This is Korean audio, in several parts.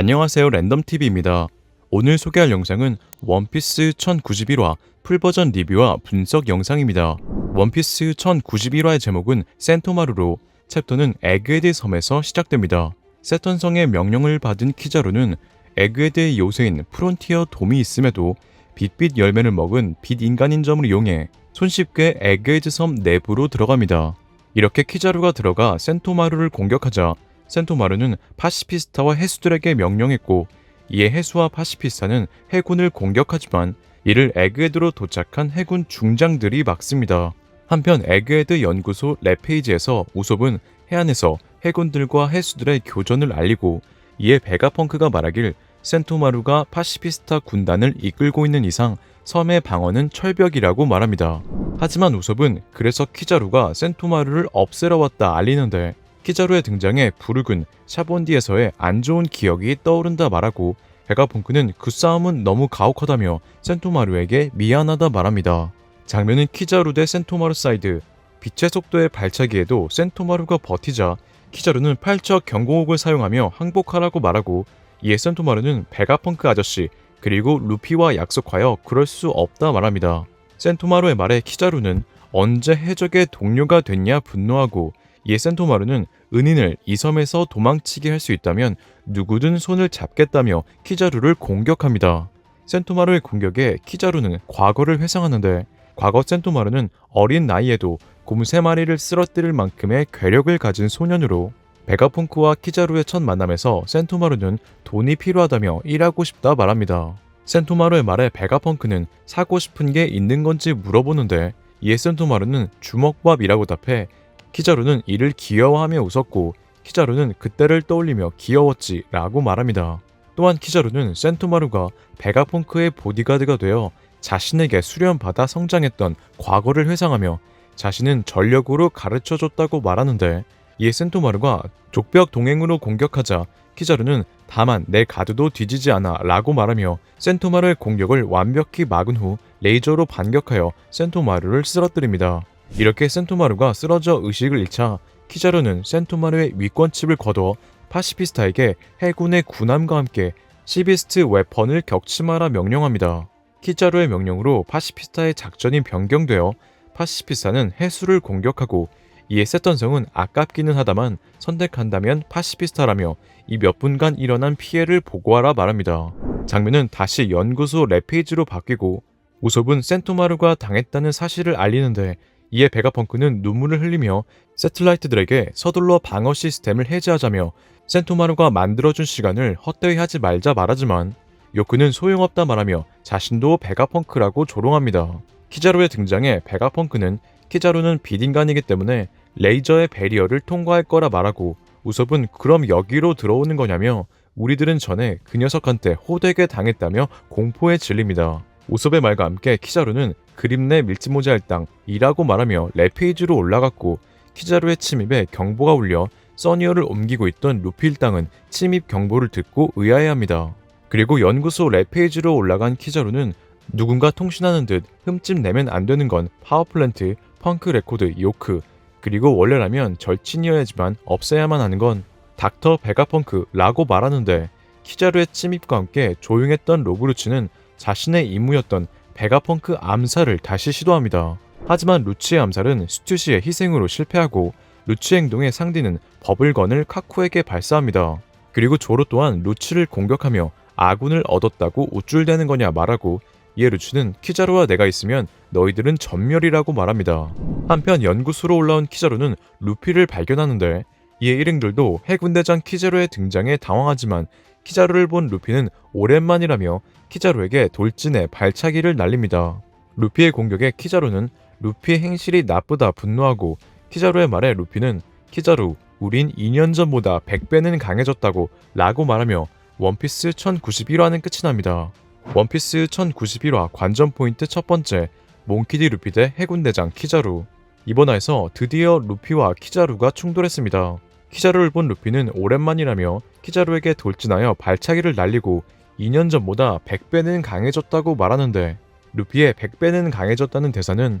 안녕하세요 랜덤TV입니다. 오늘 소개할 영상은 원피스 1091화 풀버전 리뷰와 분석 영상입니다. 원피스 1091화의 제목은 센토마루로 챕터는 에그헤드 섬에서 시작됩니다. 세턴성의 명령을 받은 키자루는 에그헤드의 요새인 프론티어 돔이 있음에도 빛빛 열매를 먹은 빛 인간인 점을 이용해 손쉽게 에그헤드 섬 내부로 들어갑니다. 이렇게 키자루가 들어가 센토마루를 공격하자 센토마루는 파시피스타와 해수들에게 명령했고 이에 해수와 파시피스타는 해군을 공격하지만 이를 에그헤드로 도착한 해군 중장들이 막습니다. 한편 에그헤드 연구소 레페이지에서 우솝은 해안에서 해군들과 해수들의 교전을 알리고 이에 베가펑크가 말하길 센토마루가 파시피스타 군단을 이끌고 있는 이상 섬의 방어는 철벽이라고 말합니다. 하지만 우솝은 그래서 키자루가 센토마루를 없애러 왔다 알리는데 키자루의 등장에 부르근 샤본디에서의 안 좋은 기억이 떠오른다 말하고 베가펑크는 그 싸움은 너무 가혹하다며 센토마루에게 미안하다 말합니다. 장면은 키자루 대 센토마루 사이드 빛의 속도의 발차기에도 센토마루가 버티자 키자루는 팔척 경공옥을 사용하며 항복하라고 말하고 이에 센토마루는 베가펑크 아저씨 그리고 루피와 약속하여 그럴 수 없다 말합니다. 센토마루의 말에 키자루는 언제 해적의 동료가 됐냐 분노하고 이에 센토마루는 은인을 이 섬에서 도망치게 할 수 있다면 누구든 손을 잡겠다며 키자루를 공격합니다. 센토마루의 공격에 키자루는 과거를 회상하는데 과거 센토마루는 어린 나이에도 곰 세 마리를 쓰러뜨릴 만큼의 괴력을 가진 소년으로 베가펑크와 키자루의 첫 만남에서 센토마루는 돈이 필요하다며 일하고 싶다 말합니다. 센토마루의 말에 베가펑크는 사고 싶은 게 있는 건지 물어보는데 이에 센토마루는 주먹밥이라고 답해 키자루는 이를 귀여워하며 웃었고 키자루는 그때를 떠올리며 귀여웠지 라고 말합니다. 또한 키자루는 센토마루가 베가펑크의 보디가드가 되어 자신에게 수련받아 성장했던 과거를 회상하며 자신은 전력으로 가르쳐줬다고 말하는데 이에 센토마루가 족벽 동행으로 공격하자 키자루는 다만 내 가드도 뒤지지 않아 라고 말하며 센토마루의 공격을 완벽히 막은 후 레이저로 반격하여 센토마루를 쓰러뜨립니다. 이렇게 센토마루가 쓰러져 의식을 잃자 키자루는 센토마루의 위권칩을 거둬 파시피스타에게 해군의 군함과 함께 시비스트 웨펀을 격침하라 명령합니다. 키자루의 명령으로 파시피스타의 작전이 변경되어 파시피스타는 해수를 공격하고 이에 세턴성은 아깝기는 하다만 선택한다면 파시피스타라며 이 몇 분간 일어난 피해를 보고하라 말합니다. 장면은 다시 연구소 레페이지로 바뀌고 우솝은 센토마루가 당했다는 사실을 알리는데 이에 베가펑크는 눈물을 흘리며 세틀라이트들에게 서둘러 방어 시스템을 해제하자며 센토마루가 만들어준 시간을 헛되이 하지 말자 말하지만 요크는 소용없다 말하며 자신도 베가펑크라고 조롱합니다. 키자루의 등장에 베가펑크는 키자루는 빛인간이기 때문에 레이저의 베리어를 통과할 거라 말하고 우섭은 그럼 여기로 들어오는 거냐며 우리들은 전에 그 녀석한테 호되게 당했다며 공포에 질립니다. 우섭의 말과 함께 키자루는 그림 내 밀짚모자 일당 이라고 말하며 레페이지로 올라갔고 키자루의 침입에 경보가 울려 써니어를 옮기고 있던 루피 일당은 침입 경보를 듣고 의아해합니다. 그리고 연구소 레페이지로 올라간 키자루는 누군가 통신하는 듯 흠집 내면 안 되는 건 파워플랜트, 펑크 레코드, 요크 그리고 원래라면 절친이어야지만 없애야만 하는 건 닥터 베가펑크라고 말하는데 키자루의 침입과 함께 조용했던 로브루츠는 자신의 임무였던 베가펑크 암살을 다시 시도합니다. 하지만 루치의 암살은 스튜시의 희생으로 실패하고 루치 행동의 상디는 버블건을 카쿠에게 발사합니다. 그리고 조로 또한 루치를 공격하며 아군을 얻었다고 우쭐대는 거냐 말하고 이에 루치는 키자루와 내가 있으면 너희들은 전멸이라고 말합니다. 한편 연구소로 올라온 키자루는 루피를 발견하는데 이에 일행들도 해군대장 키자루의 등장에 당황하지만 키자루를 본 루피는 오랜만이라며 키자루에게 돌진해 발차기를 날립니다. 루피의 공격에 키자루는 루피의 행실이 나쁘다 분노하고 키자루의 말에 루피는 키자루 우린 2년 전보다 100배는 강해졌다고 라고 말하며 원피스 1091화는 끝이 납니다. 원피스 1091화 관전 포인트 첫 번째 몽키디 루피 대 해군대장 키자루 이번 화에서 드디어 루피와 키자루가 충돌했습니다. 키자루를 본 루피는 오랜만이라며 키자루에게 돌진하여 발차기를 날리고 2년 전보다 100배는 강해졌다고 말하는데 루피의 100배는 강해졌다는 대사는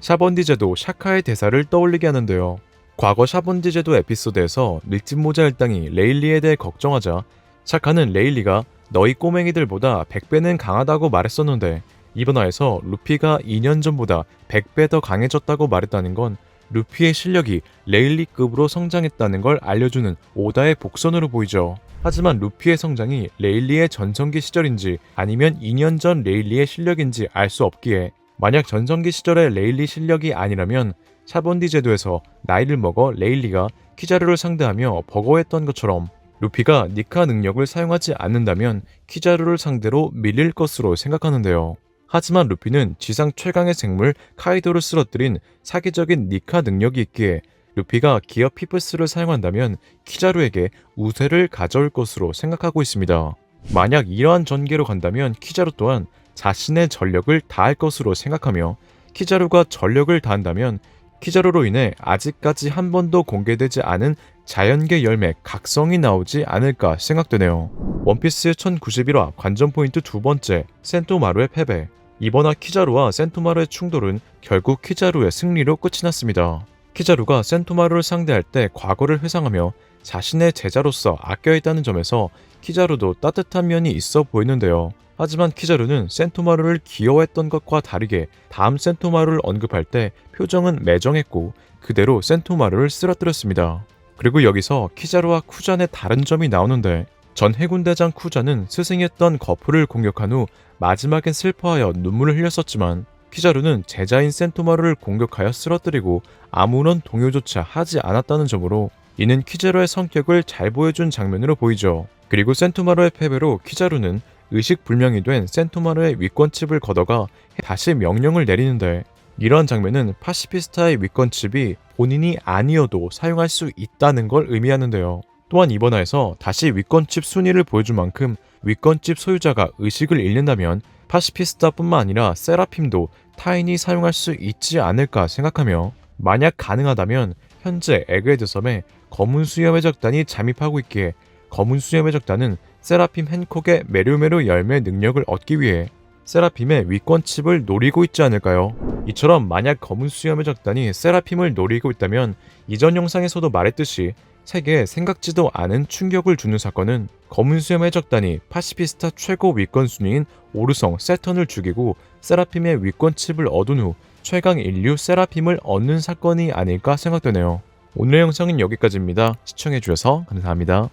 샤번디제도 샤카의 대사를 떠올리게 하는데요. 과거 샤번디제도 에피소드에서 밀짚모자 일당이 레일리에 대해 걱정하자 샤카는 레일리가 너희 꼬맹이들보다 100배는 강하다고 말했었는데 이번 화에서 루피가 2년 전보다 100배 더 강해졌다고 말했다는 건 루피의 실력이 레일리급으로 성장했다는 걸 알려주는 오다의 복선으로 보이죠. 하지만 루피의 성장이 레일리의 전성기 시절인지 아니면 2년 전 레일리의 실력인지 알 수 없기에 만약 전성기 시절의 레일리 실력이 아니라면 샤본디 제도에서 나이를 먹어 레일리가 키자루를 상대하며 버거했던 것처럼 루피가 니카 능력을 사용하지 않는다면 키자루를 상대로 밀릴 것으로 생각하는데요. 하지만 루피는 지상 최강의 생물 카이도를 쓰러뜨린 사기적인 니카 능력이 있기에 루피가 기어 피프스를 사용한다면 키자루에게 우세를 가져올 것으로 생각하고 있습니다. 만약 이러한 전개로 간다면 키자루 또한 자신의 전력을 다할 것으로 생각하며 키자루가 전력을 다한다면 키자루로 인해 아직까지 한 번도 공개되지 않은 자연계 열매 각성이 나오지 않을까 생각되네요. 원피스 1091화 관전 포인트 두 번째 센토마루의 패배 이번 화 키자루와 센토마루의 충돌은 결국 키자루의 승리로 끝이 났습니다. 키자루가 센토마루를 상대할 때 과거를 회상하며 자신의 제자로서 아껴있다는 점에서 키자루도 따뜻한 면이 있어 보이는데요. 하지만 키자루는 센토마루를 귀여워했던 것과 다르게 다음 센토마루를 언급할 때 표정은 매정했고 그대로 센토마루를 쓰러뜨렸습니다. 그리고 여기서 키자루와 쿠잔의 다른 점이 나오는데 전 해군대장 쿠잔은 스승이었던 거프를 공격한 후 마지막엔 슬퍼하여 눈물을 흘렸었지만 키자루는 제자인 센토마루를 공격하여 쓰러뜨리고 아무런 동요조차 하지 않았다는 점으로 이는 키자루의 성격을 잘 보여준 장면으로 보이죠. 그리고 센토마루의 패배로 키자루는 의식불명이 된 센토마루의 윗권칩을 걷어가 다시 명령을 내리는데 이러한 장면은 파시피스타의 윗권칩이 본인이 아니어도 사용할 수 있다는 걸 의미하는데요. 또한 이번 화에서 다시 윗권칩 순위를 보여준 만큼 윗권칩 소유자가 의식을 잃는다면 파시피스타뿐만 아니라 세라핌도 타인이 사용할 수 있지 않을까 생각하며 만약 가능하다면 현재 에그헤드 섬에 검은 수염의 적단이 잠입하고 있기에 검은 수염의 적단은 세라핌 헨콕의 메르메르 열매 능력을 얻기 위해 세라핌의 위권 칩을 노리고 있지 않을까요? 이처럼 만약 검은 수염의 적단이 세라핌을 노리고 있다면 이전 영상에서도 말했듯이 세계에 생각지도 않은 충격을 주는 사건은 검은 수염의 적단이 파시피스타 최고 위권 순위인 오르성 세턴을 죽이고 세라핌의 위권 칩을 얻은 후 최강 인류 세라핌을 얻는 사건이 아닐까 생각되네요. 오늘 영상은 여기까지입니다. 시청해주셔서 감사합니다.